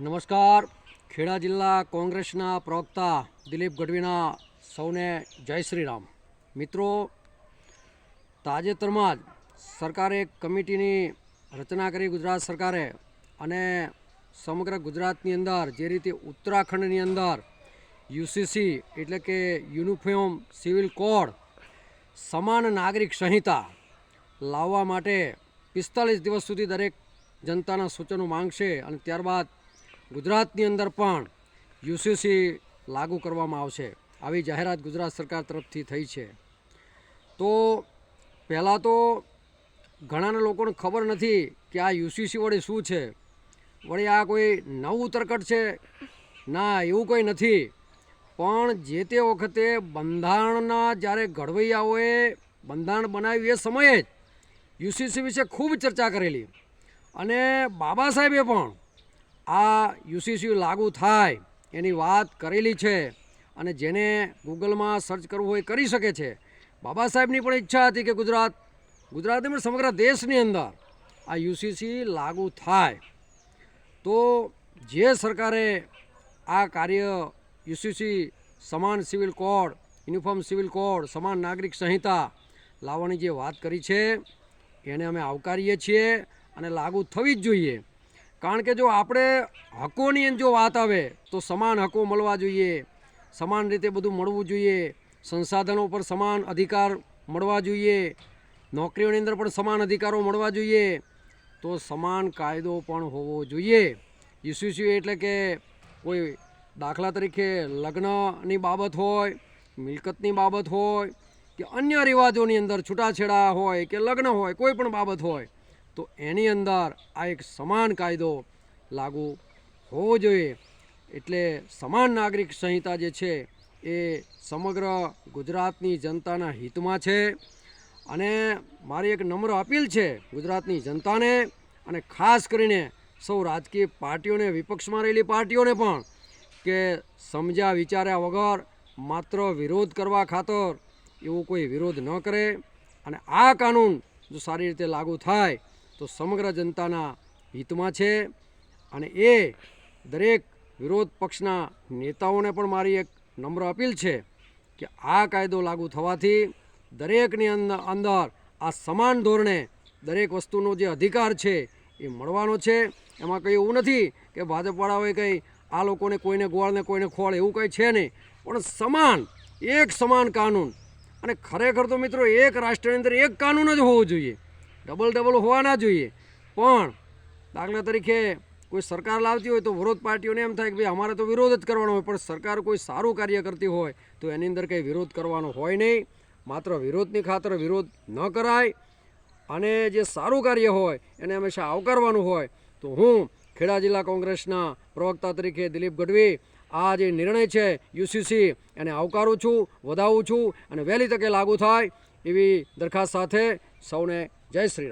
નમસ્કાર. ખેડા જિલ્લા કોંગ્રેસના પ્રવક્તા દિલીપ ગઢવીના સૌને જય શ્રી રામ મિત્રો, તાજેતરમાં જ સરકારે એક કમિટીની રચના કરી ગુજરાત સરકારે અને સમગ્ર ગુજરાતની અંદર જે રીતે ઉત્તરાખંડની અંદર યુસીસી એટલે કે યુનિફોર્મ સિવિલ કોડ, સમાન નાગરિક સંહિતા લાવવા માટે પિસ્તાલીસ દિવસ સુધી દરેક જનતાના સૂચનો માંગશે અને ત્યારબાદ ગુજરાતની અંદર પણ યુસીસી લાગુ કરવામાં આવશે. આવી જાહેરાત ગુજરાત સરકાર તરફથી થઈ છે. તો પહેલાં તો ઘણાના લોકોને ખબર નથી કે આ યુસીસી વળી શું છે. વળી આ કોઈ નવું તરકટ છે? ના, એવું કંઈ નથી. પણ જે તે વખતે બંધારણના જ્યારે ઘડવૈયાઓએ બંધારણ બનાવ્યું એ સમયે જ યુસીસી વિશે ખૂબ ચર્ચા કરેલી. અને બાબા સાહેબે પણ આ યુસીસી લાગુ થાય એની વાત કરેલી છે અને જેને ગૂગલમાં સર્ચ કરવું હોય કરી શકે છે. બાબા સાહેબની પણ ઈચ્છા હતી કે ગુજરાત ગુજરાતની પણ સમગ્ર દેશની અંદર આ યુસીસી લાગુ થાય. તો જે સરકારે આ કાર્ય યુસીસી સમાન civil code, uniform civil code, સમાન નાગરિક સંહિતા લાવવાની જે વાત કરી છે, એને અમે આવકારીએ છીએ અને લાગુ થવી જ જોઈએ. કારણ કે જો આપણે હકોની અંદર જો વાત આવે, તો સમાન હકો મળવા જોઈએ, સમાન રીતે બધું મળવું જોઈએ, સંસાધનો પર સમાન અધિકાર મળવા જોઈએ, નોકરીઓની અંદર પણ સમાન અધિકારો મળવા જોઈએ, તો સમાન કાયદો પણ હોવો જોઈએ. યુસીસી એટલે કે કોઈ દાખલા તરીકે લગ્નની બાબત હોય, મિલકતની બાબત હોય, કે અન્ય રિવાજોની અંદર છૂટાછેડા હોય, કે લગ્ન હોય, કોઈ પણ બાબત હોય તો એની અંદર આ એક સમાન કાયદો લાગુ હોવો જોઈએ. એટલે સમાન નાગરિક સંહિતા જે છે એ સમગ્ર ગુજરાતની જનતાના હિતમાં છે. અને મારી એક નમ્ર અપીલ છે ગુજરાતની જનતાને અને ખાસ કરીને સૌ રાજકીય પાર્ટીઓને, વિપક્ષમાં રહેલી પાર્ટીઓને પણ કે સમજ્યા વિચાર્યા વગર માત્ર વિરોધ કરવા ખાતર એવો કોઈ વિરોધ ન કરે. અને આ કાનૂન જો સારી રીતે લાગુ થાય તો સમગ્ર જનતાના હિતમાં છે અને એ દરેક વિરોધ પક્ષના નેતાઓને પણ મારી એક નમ્ર અપીલ છે કે આ કાયદો લાગુ થવાથી દરેકની અંદર અંદર આ સમાન ધોરણે દરેક વસ્તુનો જે અધિકાર છે એ મળવાનો છે. એમાં કંઈ એવું નથી કે ભાજપવાળાઓએ કંઈ આ લોકોને કોઈને ગોળ ને કોઈને ખોળ એવું કંઈ છે નહીં. પણ સમાન, એક સમાન કાનૂન. અને ખરેખર તો મિત્રો એક રાષ્ટ્રની અંદર એક કાનૂન જ હોવો જોઈએ. ડબલ ડબલ હોવાના જોઈએ. પણ દાખલા તરીકે કોઈ સરકાર લાવતી હોય તો વિરોધ પાર્ટીઓને એમ થાય કે ભાઈ અમારે તો વિરોધ જ કરવાનો હોય, પણ સરકાર કોઈ સારું કાર્ય કરતી હોય તો એની અંદર કંઈ વિરોધ કરવાનો હોય નહીં. માત્ર વિરોધની ખાતર વિરોધ ન કરાય અને જે સારું કાર્ય હોય એને હંમેશા આવકારવાનું હોય. તો હું ખેડા જિલ્લા કોંગ્રેસના પ્રવક્તા તરીકે દિલીપ ગઢવી આ જે નિર્ણય છે, યુસીસી એને આવકારું છું, વધાવું છું અને વહેલી તકે લાગુ થાય એવી દરખાસ્ત સાથે સૌને જય શ્રી